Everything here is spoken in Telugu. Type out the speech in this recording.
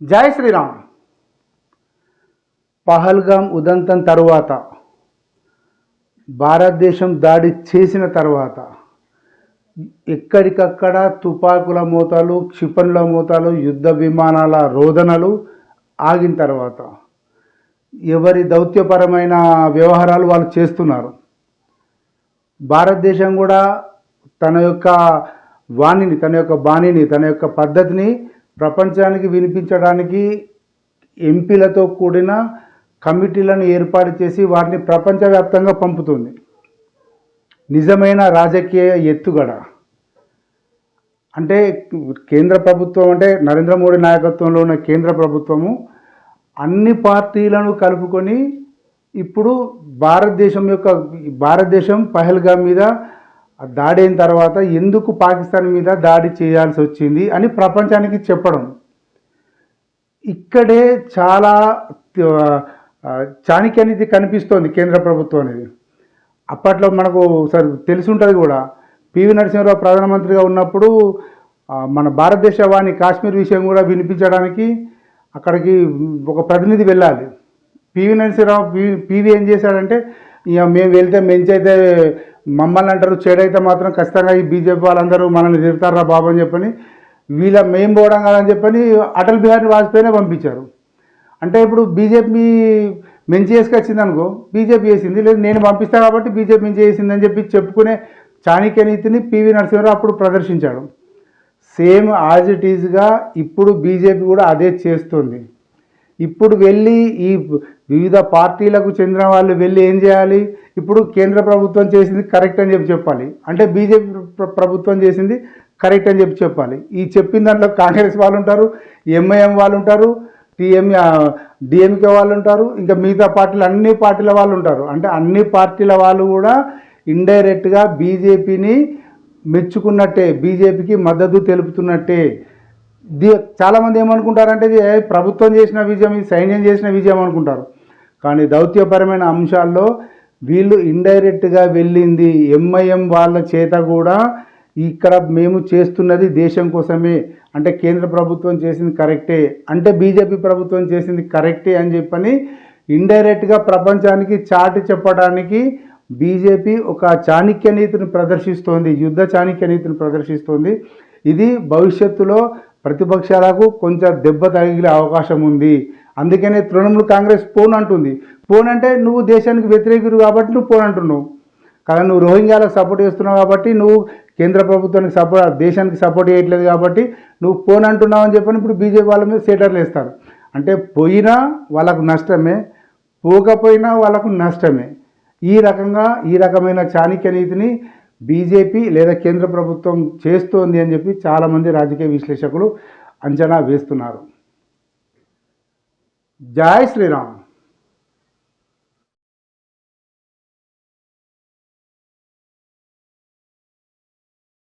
జై శ్రీరామ్. పహల్గాం ఉదంతం తరువాత భారతదేశం దాడి చేసిన తర్వాత ఎక్కడికక్కడ తుపాకుల మూతలు క్షిపణుల మూతలు యుద్ధ విమానాల రోదనలు ఆగిన తర్వాత ఎవరి దౌత్యపరమైన వ్యవహారాలు వాళ్ళు చేస్తున్నారు. భారతదేశం కూడా తన యొక్క వాణిని తన యొక్క బాణిని తన యొక్క పద్ధతిని ప్రపంచానికి వినిపించడానికి ఎంపీలతో కూడిన కమిటీలను ఏర్పాటు చేసి వాటిని ప్రపంచవ్యాప్తంగా పంపుతుంది. నిజమైన రాజకీయ ఎత్తుగడ. అంటే కేంద్ర ప్రభుత్వం అంటే నరేంద్ర మోడీ నాయకత్వంలో ఉన్న కేంద్ర ప్రభుత్వము అన్ని పార్టీలను కలుపుకొని ఇప్పుడు భారతదేశం యొక్క భారతదేశం పహల్గా మీద దాడి అయిన తర్వాత ఎందుకు పాకిస్తాన్ మీద దాడి చేయాల్సి వచ్చింది అని ప్రపంచానికి చెప్పడం ఇక్కడే చాలా చాణిక్య అనేది కనిపిస్తోంది కేంద్ర ప్రభుత్వం అనేది అప్పట్లో మనకు సార్ తెలిసి ఉంటుంది కూడా పివి నరసింహరావు ప్రధానమంత్రిగా ఉన్నప్పుడు మన భారతదేశ వాణి కాశ్మీర్ విషయం కూడా వినిపించడానికి అక్కడికి ఒక ప్రతినిధి వెళ్ళాలి పివి నరసింహరావు పివి పివి ఏం చేశాడంటే ఇక మేము వెళ్తే మంచి అయితే మమ్మల్ని అంటారు చెడైతే మాత్రం ఖచ్చితంగా ఈ బీజేపీ వాళ్ళందరూ మనల్ని తిరుగుతారా బాబు అని చెప్పని వీళ్ళ మేము పోవడం కాదని చెప్పని అటల్ బిహారీ వాజ్పేయినే పంపించారు. అంటే ఇప్పుడు బీజేపీ మంచి చేసుకొచ్చింది అనుకో బీజేపీ చేసింది లేదు నేను పంపిస్తా కాబట్టి బీజేపీ మంచి చేసిందని చెప్పి చెప్పుకునే చాణక్య నీతిని పివి నరసింహరావు అప్పుడు ప్రదర్శించాడు. సేమ్ యాజ్ ఇట్ ఈజ్గా ఇప్పుడు బీజేపీ కూడా అదే చేస్తుంది. ఇప్పుడు వెళ్ళి ఈ వివిధ పార్టీలకు చెందిన వాళ్ళు వెళ్ళి ఏం చేయాలి? ఇప్పుడు కేంద్ర ప్రభుత్వం చేసింది కరెక్ట్ అని చెప్పి చెప్పాలి. అంటే బీజేపీ ప్రభుత్వం చేసింది కరెక్ట్ అని చెప్పి చెప్పాలి. ఈ చెప్పిన దాంట్లో కాంగ్రెస్ వాళ్ళు ఉంటారు ఎంఐఎం వాళ్ళు ఉంటారు టీఎం డిఎంకే వాళ్ళు ఉంటారు ఇంకా మిగతా పార్టీలు అన్ని పార్టీల వాళ్ళు ఉంటారు. అంటే అన్ని పార్టీల వాళ్ళు కూడా ఇండైరెక్ట్గా బీజేపీని మెచ్చుకున్నట్టే బీజేపీకి మద్దతు తెలుపుతున్నట్టే. చాలామంది ఏమనుకుంటారంటే ఇది ప్రభుత్వం చేసిన విజయం ఇది సైన్యం చేసిన విజయం అనుకుంటారు. కానీ దౌత్యపరమైన అంశాల్లో వీళ్ళు ఇండైరెక్ట్గా వెళ్ళింది ఎంఐఎం వాళ్ళ చేత కూడా ఇక్కడ మేము చేస్తున్నది దేశం కోసమే. అంటే కేంద్ర ప్రభుత్వం చేసింది కరెక్టే. అంటే బీజేపీ ప్రభుత్వం చేసింది కరెక్టే అని చెప్పని ఇండైరెక్ట్గా ప్రపంచానికి చాటి చెప్పడానికి బీజేపీ ఒక చాణక్య నీతిని ప్రదర్శిస్తోంది యుద్ధ చాణక్య నీతిని ప్రదర్శిస్తోంది. ఇది భవిష్యత్తులో ప్రతిపక్షాలకు కొంచెం దెబ్బ తగిలే అవకాశం ఉంది. అందుకనే తృణమూల్ కాంగ్రెస్ పోన్ అంటుంది. పోన్ అంటే నువ్వు దేశానికి వ్యతిరేకుడు కాబట్టి నువ్వు పోన్ అంటున్నావు. కానీ నువ్వు రోహింగ్యాలకు సపోర్ట్ చేస్తున్నావు కాబట్టి నువ్వు కేంద్ర ప్రభుత్వానికి సపోర్ట్ దేశానికి సపోర్ట్ చేయట్లేదు కాబట్టి నువ్వు పోను అంటున్నావు అని చెప్పని ఇప్పుడు బీజేపీ వాళ్ళ మీద సేటర్లు వేస్తారు. అంటే పోయినా వాళ్ళకు నష్టమే పోకపోయినా వాళ్ళకు నష్టమే. ఈ రకంగా ఈ రకమైన చాణక్య నీతిని బీజేపీ లేదా కేంద్ర ప్రభుత్వం చేస్తోంది అని చెప్పి చాలామంది రాజకీయ విశ్లేషకులు అంచనా వేస్తున్నారు. జై శ్రీరామ్.